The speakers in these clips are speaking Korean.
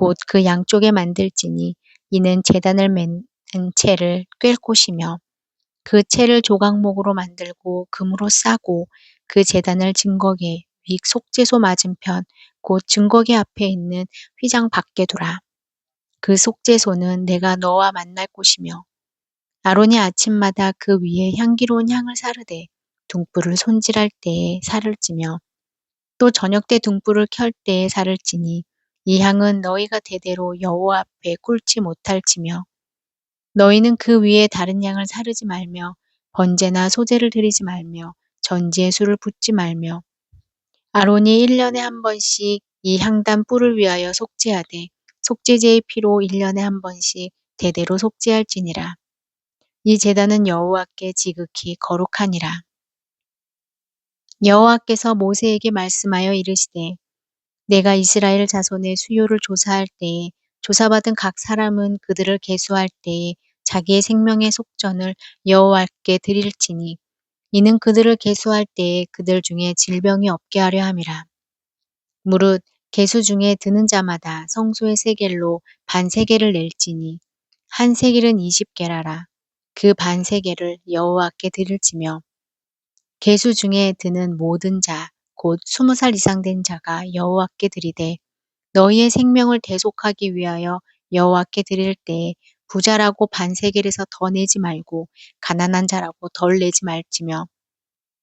곧 그 양쪽에 만들지니 이는 제단을 맨 채를 꿰 곳이며 그 채를 조각목으로 만들고 금으로 싸고 그 제단을 증거계 위 속죄소 맞은편 곧 증거계 앞에 있는 휘장 밖에 두라. 그 속죄소는 내가 너와 만날 곳이며 아론이 아침마다 그 위에 향기로운 향을 사르되 등불을 손질할 때에 살을 찌며 또 저녁 때 등불을 켤 때에 살을 찌니 이 향은 너희가 대대로 여호와 앞에 꿀지 못할지며 너희는 그 위에 다른 양을 사르지 말며 번제나 소제를 드리지 말며 전지의 술을 붓지 말며 아론이 1년에 한 번씩 이 향단 뿔을 위하여 속죄하되 속죄제의 피로 1년에 한 번씩 대대로 속죄할지니라. 이 제단은 여호와께 지극히 거룩하니라. 여호와께서 모세에게 말씀하여 이르시되 내가 이스라엘 자손의 수요를 조사할 때에 조사받은 각 사람은 그들을 계수할 때에 자기의 생명의 속전을 여호와께 드릴지니 이는 그들을 계수할 때에 그들 중에 질병이 없게 하려 함이라. 무릇 계수 중에 드는 자마다 성소의 세겔로 반 세겔을 낼지니 한 세겔은 20개라라. 그 반 세겔을 여호와께 드릴지며 계수 중에 드는 모든 자, 곧 스무 살 이상 된 자가 여호와께 드리되 너희의 생명을 대속하기 위하여 여호와께 드릴 때에 부자라고 반세겔에서 더 내지 말고 가난한 자라고 덜 내지 말지며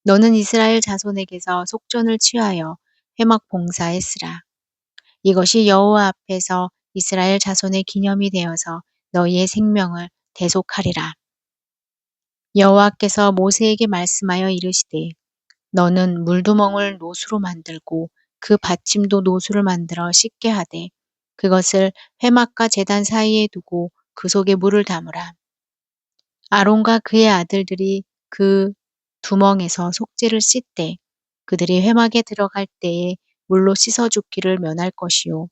너는 이스라엘 자손에게서 속전을 취하여 회막 봉사에 쓰라. 이것이 여호와 앞에서 이스라엘 자손의 기념이 되어서 너희의 생명을 대속하리라. 여호와께서 모세에게 말씀하여 이르시되 너는 물두멍을 노수로 만들고 그 받침도 노수를 만들어 씻게 하되 그것을 회막과 제단 사이에 두고 그 속에 물을 담으라. 아론과 그의 아들들이 그 두멍에서 속죄를 씻되 그들이 회막에 들어갈 때에 물로 씻어 죽기를 면할 것이요.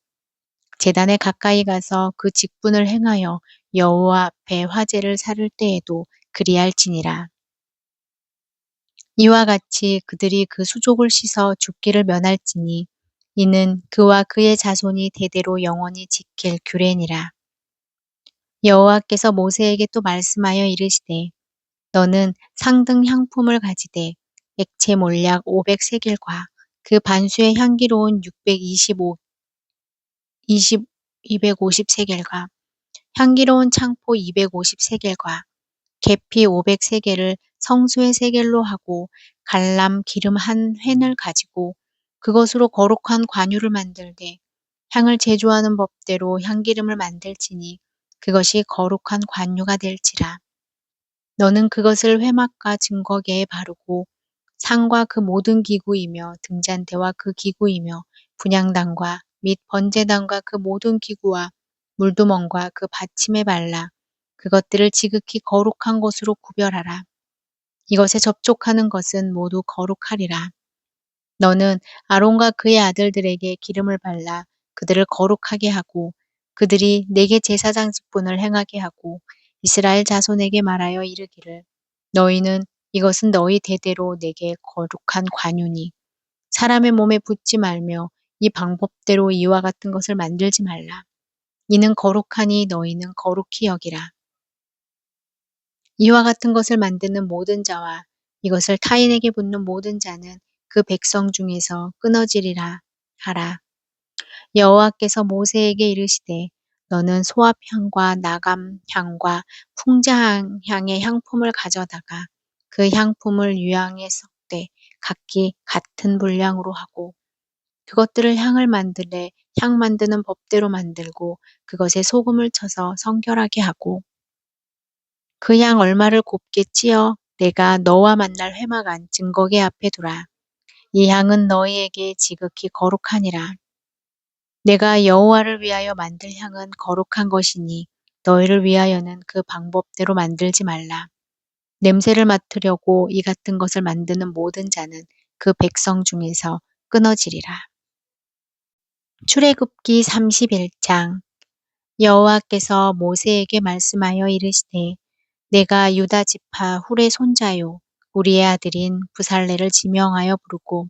재단에 가까이 가서 그 직분을 행하여 여호와 앞에 화제를 사를 때에도 그리할지니라. 이와 같이 그들이 그 수족을 씻어 죽기를 면할지니 이는 그와 그의 자손이 대대로 영원히 지킬 규례니라. 여호와께서 모세에게 또 말씀하여 이르시되 너는 상등 향품을 가지되 액체 몰약 500세겔과 그 반수의 향기로운 625 20 250세겔과 향기로운 창포 250세겔과 계피 500세겔을 성수의 세겔로 하고 갈람 기름 한 횡을 가지고 그것으로 거룩한 관유를 만들되 향을 제조하는 법대로 향기름을 만들지니 그것이 거룩한 관유가 될지라. 너는 그것을 회막과 증거계에 바르고 상과 그 모든 기구이며 등잔대와 그 기구이며 분양단과 및 번제단과 그 모든 기구와 물두멍과 그 받침에 발라 그것들을 지극히 거룩한 것으로 구별하라. 이것에 접촉하는 것은 모두 거룩하리라. 너는 아론과 그의 아들들에게 기름을 발라 그들을 거룩하게 하고 그들이 내게 제사장 직분을 행하게 하고 이스라엘 자손에게 말하여 이르기를 너희는 이것은 너희 대대로 내게 거룩한 관유니 사람의 몸에 붙지 말며 이 방법대로 이와 같은 것을 만들지 말라. 이는 거룩하니 너희는 거룩히 여기라. 이와 같은 것을 만드는 모든 자와 이것을 타인에게 붙는 모든 자는 그 백성 중에서 끊어지리라 하라. 여호와께서 모세에게 이르시되 너는 소합향과 나감향과 풍자향의 향품을 가져다가 그 향품을 유향에 섞되 각기 같은 분량으로 하고 그것들을 향을 만들래 향 만드는 법대로 만들고 그것에 소금을 쳐서 성결하게 하고 그향 얼마를 곱게 찌어 내가 너와 만날 회막 안 증거계 앞에 두라. 이 향은 너희에게 지극히 거룩하니라. 내가 여호와를 위하여 만들 향은 거룩한 것이니 너희를 위하여는 그 방법대로 만들지 말라. 냄새를 맡으려고 이 같은 것을 만드는 모든 자는 그 백성 중에서 끊어지리라. 출애굽기 31장 여호와께서 모세에게 말씀하여 이르시되 내가 유다 지파 훌의 손자요 우리의 아들인 부살레를 지명하여 부르고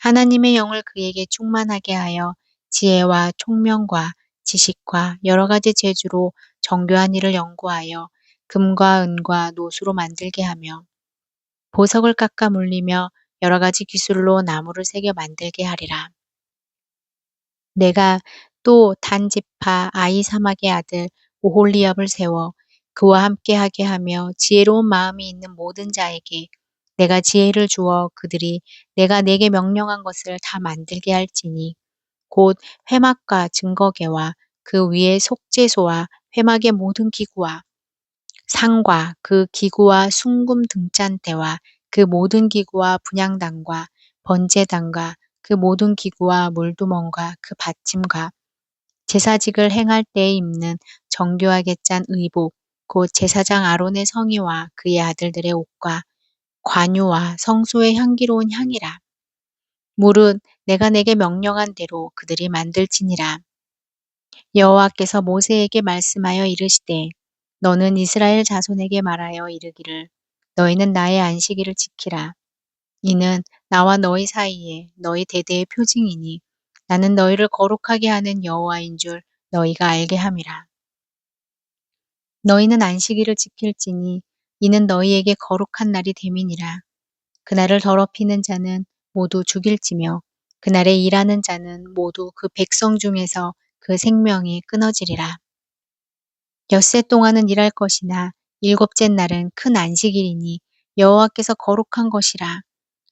하나님의 영을 그에게 충만하게 하여 지혜와 총명과 지식과 여러 가지 재주로 정교한 일을 연구하여 금과 은과 노수로 만들게 하며 보석을 깎아 물리며 여러 가지 기술로 나무를 새겨 만들게 하리라. 내가 또 단지파 아이사막의 아들 오홀리압을 세워 그와 함께 하게 하며 지혜로운 마음이 있는 모든 자에게 내가 지혜를 주어 그들이 내가 내게 명령한 것을 다 만들게 할지니 곧 회막과 증거계와 그 위에 속죄소와 회막의 모든 기구와 상과 그 기구와 순금 등잔대와 그 모든 기구와 분양단과 번제단과 그 모든 기구와 물두멍과 그 받침과 제사직을 행할 때에 입는 정교하게 짠 의복 곧 제사장 아론의 성의와 그의 아들들의 옷과 관유와 성소의 향기로운 향이라. 물은 내가 내게 명령한 대로 그들이 만들지니라. 여호와께서 모세에게 말씀하여 이르시되 너는 이스라엘 자손에게 말하여 이르기를 너희는 나의 안식일을 지키라. 이는 나와 너희 사이에 너희 대대의 표징이니 나는 너희를 거룩하게 하는 여호와인 줄 너희가 알게 함이라. 너희는 안식일을 지킬지니 이는 너희에게 거룩한 날이 됨이니라. 그날을 더럽히는 자는 모두 죽일지며 그날에 일하는 자는 모두 그 백성 중에서 그 생명이 끊어지리라. 엿새 동안은 일할 것이나 일곱째 날은 큰 안식일이니 여호와께서 거룩한 것이라.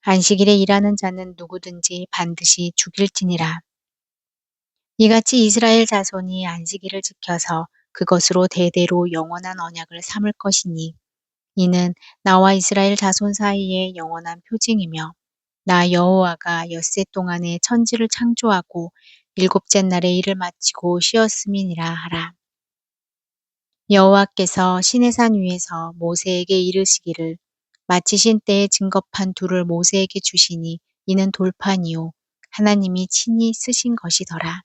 안식일에 일하는 자는 누구든지 반드시 죽일지니라. 이같이 이스라엘 자손이 안식일을 지켜서 그것으로 대대로 영원한 언약을 삼을 것이니 이는 나와 이스라엘 자손 사이의 영원한 표징이며 나 여호와가 엿새 동안에 천지를 창조하고 일곱째 날에 일을 마치고 쉬었음이니라 하라. 여호와께서 시내산 위에서 모세에게 이르시기를 마치신 때에 증거판 둘을 모세에게 주시니 이는 돌판이요 하나님이 친히 쓰신 것이더라.